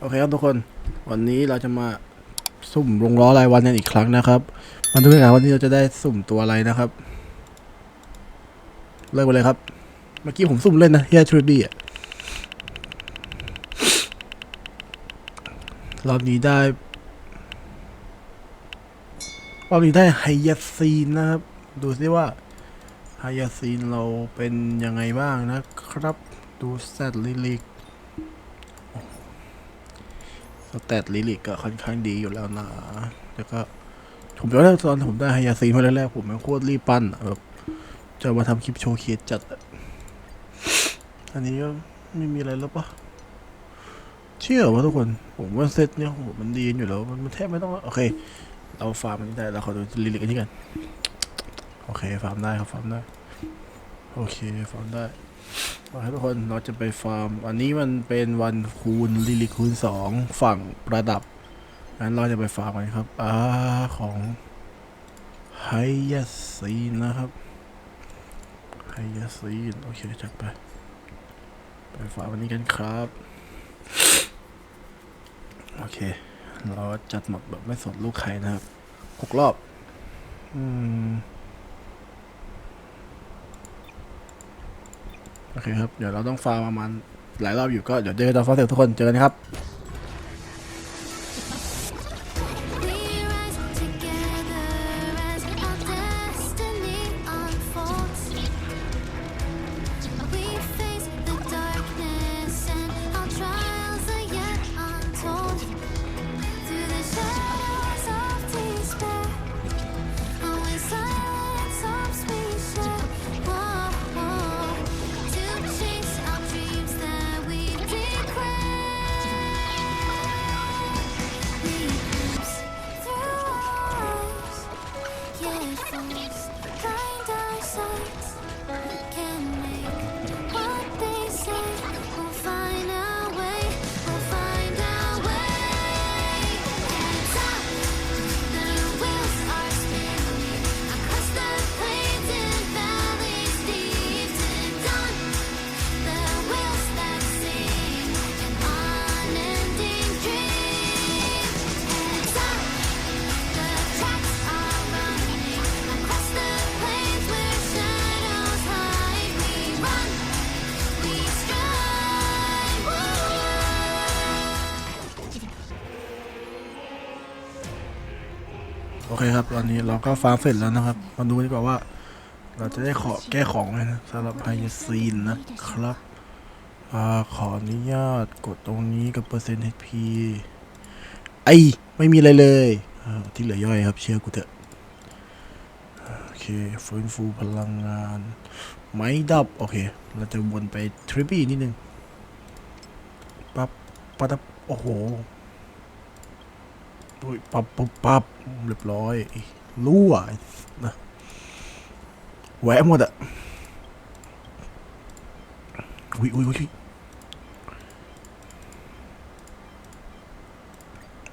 โอเคครับทุกคนวันนี้เราจะมาสุ่มลงล้อรายวันกันอีกครั้งนะครับมาดูกันวันนี้เราจะได้สุ่มตัวอะไรนะครับเริ่มไปเลยครับ เมื่อกี้ผมสุ่มเล่นนะเฮียทริบี้อะรอบนี้ได้รอบนี้ได้ไฮยาซีนนะครับ ดูซิว่าไฮยาซีนเราเป็นยังไงบ้างนะครับ ดูแตทลิลิก สแตทลิลิกก็ค่อนข้างดีอยู่แล้วนะ แล้วก็ผมจำได้ตอนผมได้ไฮยาซีนมาแรกๆผมมันโคตรรีบปั้นแบบจะมาทำคลิปโชว์เคสจัดอะอันนี้ก็ไม่มีอะไรแล้วปะเชื่อว่าทุกคน ผมว่าเซตเนี่ยโหมันดีอยู่แล้ว มันแทบไม่ต้อง โอเค เราฟาร์มมันได้เราขอดูลิลิกอันนี้กัน โอเค ฟาร์มได้ครับ ฟาร์มได้ โอเค ฟาร์มได้ โอเคทุกคนเราจะไปฟาร์ม อันนี้มันเป็นวันคูณลิลิคูณสองฝั่งประดับงั้นเราจะไปฟาร์มกันครับอ่าของไฮยาซีนนะครับไฮยาซีนโอเคจัดไป ไปฟาร์มอันนี้กันครับ โอเค เราจัดหมดแบบไม่สนลูกใครนะครับหกรอบ อืม โอเคครับ เดี๋ยวเราต้องฟาร์มประมาณหลายรอบอยู่ก็เดี๋ยวเจอกันตอนฟาร์มเสร็จทุกคนเจอกันนะครับ เคครับ ตอนนี้เราก็ฟาร์มเสร็จแล้วนะครับ มาดูดีกว่าว่า เราจะได้ขอแก้ของไหมนะสำหรับไฮยาซีนนะครับอขออนุญาตกดตรงนี้กับเปอร์เซ็นต์ HP ไอไม่มีอะไรเลยที่เหลือย่อยครับ เชื่อกูเถอะโอเคฟื้นฟูพลังงาน ไม้ดับ โอเค เราจะวนไปทริปปี้นิดนึงปั๊บปั๊บโอ้โห อุ้ยปับปุ๊บปับเรียบร้อยรั่วนะแหวะหมดอะอุ้ยอุ้ยอุ้ย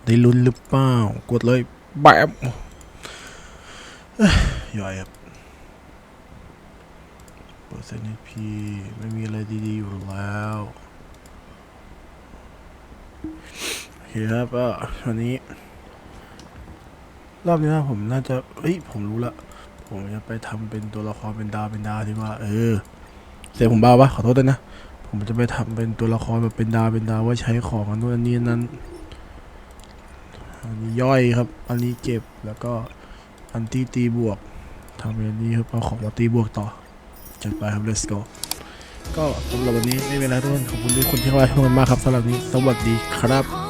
ได้ลุ้นหรือเปล่ากดเลยแบบยย่อยครับเปอร์เซ็นต์พีไม่มีอะไรดีๆอยู่แล้วโอเคครับก็วันนี้ รอบนี้นะผมน่าจะเฮ้ยผมรู้ละ ผมจะไปทำเป็นตัวละครเป็นดาวเป็นดาวที่ว่า เออ เสียงผมเบาปะขอโทษด้วยนะ ผมจะไปทำเป็นตัวละครแบบเป็นดาวเป็นดาวว่าใช้ของอันนู้นอันนี้อันนั้น อันนี้ย่อยครับ อันนี้เก็บแล้วก็อันที่ตีบวกทำเป็นอันนี้ครับเอาของมาตีบวกต่อจัดไปครับ let's go ก็สำหรับวันนี้ไม่เป็นไรทุกคนขอบคุณทุกคนที่เข้ามาชมกันมากครับสำหรับวันนี้สวัสดีครับ